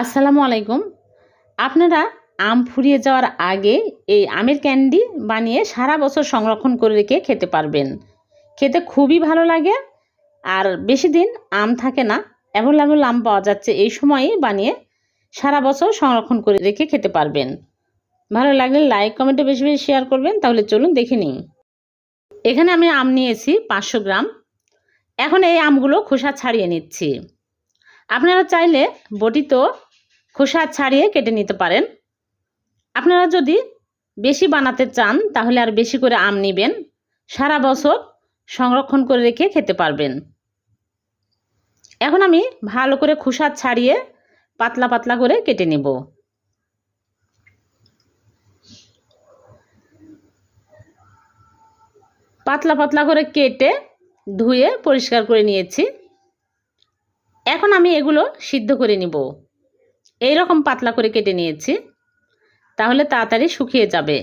আসসালামু আলাইকুম। আপনারা আম ফুরিয়ে যাওয়ার আগে এই আমের ক্যান্ডি বানিয়ে সারা বছর সংরক্ষণ করে রেখে খেতে পারবেন। খেতে খুবই ভালো লাগে আর বেশি দিন আম থাকে না, অ্যাভেলেবল আম পাওয়া যাচ্ছে এই সময়েই বানিয়ে সারা বছর সংরক্ষণ করে রেখে খেতে পারবেন। ভালো লাগলে লাইক, কমেন্টে বেশি বেশি শেয়ার করবেন, তাহলে চলুন দেখে নিই। এখানে আমি আম নিয়েছি পাঁচশো গ্রাম। এখন এই আমগুলো খোসা ছাড়িয়ে নিচ্ছি। আপনারা চাইলে বটি তো খোসা ছাড়িয়ে কেটে নিতে পারেন। আপনারা যদি বেশি বানাতে চান, তাহলে আর বেশি করে আম নেবেন। সারা বছর সংরক্ষণ করে রেখে খেতে পারবেন। এখন আমি ভালো করে খোসা ছাড়িয়ে পাতলা পাতলা করে কেটে নেব। পাতলা পাতলা করে কেটে ধুয়ে পরিষ্কার করে নিয়েছি। এখন আমি এগুলো সিদ্ধ করে নিব। এই রকম পাতলা করে কেটে নিয়েছি, তাহলে তাড়াতাড়ি শুকিয়ে যাবে।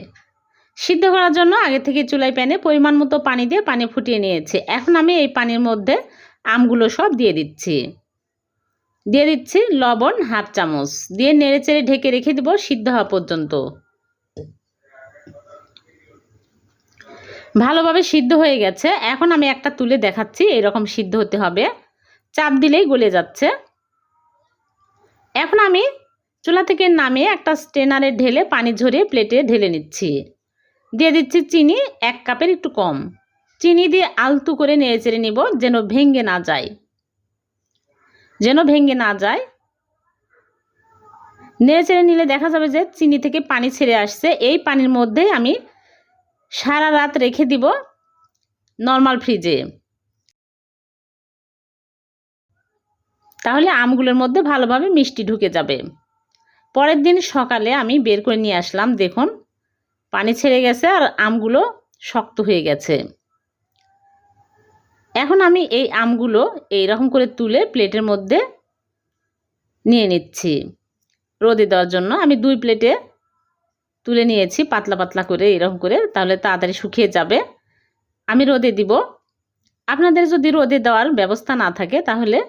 সিদ্ধ করার জন্য আগে থেকে চুলাই প্যানে পরিমাণ মতো পানি দিয়ে পানি ফুটিয়ে নিয়েছি। এখন আমি এই পানির মধ্যে আমগুলো সব দিয়ে দিচ্ছি। দিয়ে দিচ্ছি লবণ হাফ চামচ। দিয়ে নেড়ে চেড়ে ঢেকে রেখে দেবো সিদ্ধ হওয়া পর্যন্ত। ভালোভাবে সিদ্ধ হয়ে গেছে। এখন আমি একটা তুলে দেখাচ্ছি এরকম সিদ্ধ হতে হবে। চাপ দিলেই গলে যাচ্ছে। এখন আমি চুলা থেকে নামিয়ে একটা স্টেনারে ঢেলে পানি ঝরিয়ে প্লেটে ঢেলে নিচ্ছি। দিয়ে দিচ্ছি চিনি, এক কাপের একটু কম। চিনি দিয়ে আলতু করে নেড়ে চেড়ে নিব যেন ভেঙ্গে না যায়। যেন ভেঙ্গে না যায়। নেড়ে চেড়ে নিলে দেখা যাবে যে চিনি থেকে পানি ছেড়ে আসছে। এই পানির মধ্যে আমি সারা রাত রেখে দিব নর্মাল ফ্রিজে। তাহলে আমগুলোর মধ্যে ভালোভাবে মিষ্টি ঢুকে যাবে। পরের দিন সকালে আমি বের করে নিয়ে আসলাম, দেখুন, পানি ছেড়ে গেছে আর আমগুলো শক্ত হয়ে গেছে। এখন আমি এই আমগুলো এই রকম করে তুলে প্লেটের মধ্যে নিয়ে নিচ্ছি। রোদে দেওয়ার জন্য আমি দুই প্লেটে তুলে নিয়েছি, পাতলা পাতলা করে এরকম করে, তাহলে তাড়াতাড়ি শুকিয়ে যাবে। আমি রোদে দিব। আপনাদের যদি রোদে দেওয়ার ব্যবস্থা না থাকে, তাহলে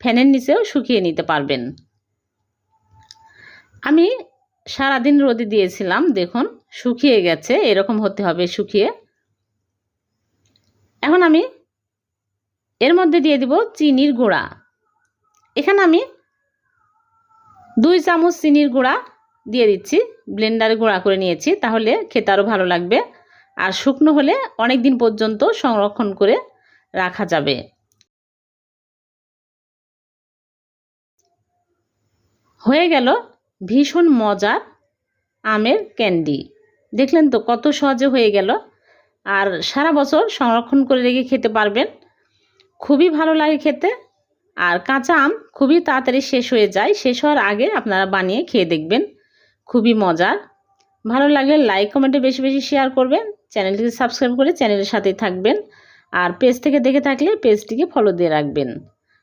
ফ্যানের নিচেও শুকিয়ে নিতে পারবেন। আমি সারাদিন রোদে দিয়েছিলাম, দেখুন, শুকিয়ে গেছে, এরকম হতে হবে শুকিয়ে। এখন আমি এর মধ্যে দিয়ে দিব চিনির গুঁড়া। এখানে আমি দুই চামচ চিনির গুঁড়া দিয়ে দিচ্ছি, ব্লেন্ডারে গুঁড়া করে নিয়েছি, তাহলে খেতে আরও ভালো লাগবে। আর শুকনো হলে অনেক দিন পর্যন্ত সংরক্ষণ করে রাখা যাবে। হয়ে গেল ভীষণ মজার আমের ক্যান্ডি। দেখলেন তো কত সহজে হয়ে গেল। আর সারা বছর সংরক্ষণ করে রেখে খেতে পারবেন। খুবই ভালো লাগে খেতে। আর কাঁচা আম খুবই তাড়াতাড়ি শেষ হয়ে যায়। শেষ হওয়ার আগে আপনারা বানিয়ে খেয়ে দেখবেন। খুবই মজার। ভালো লাগলে লাইক, কমেন্টে বেশি বেশি শেয়ার করবেন। চ্যানেলটিকে সাবস্ক্রাইব করে চ্যানেলের সাথেই থাকবেন। আর পেজ থেকে দেখে থাকলে পেজটিকে ফলো দিয়ে রাখবেন।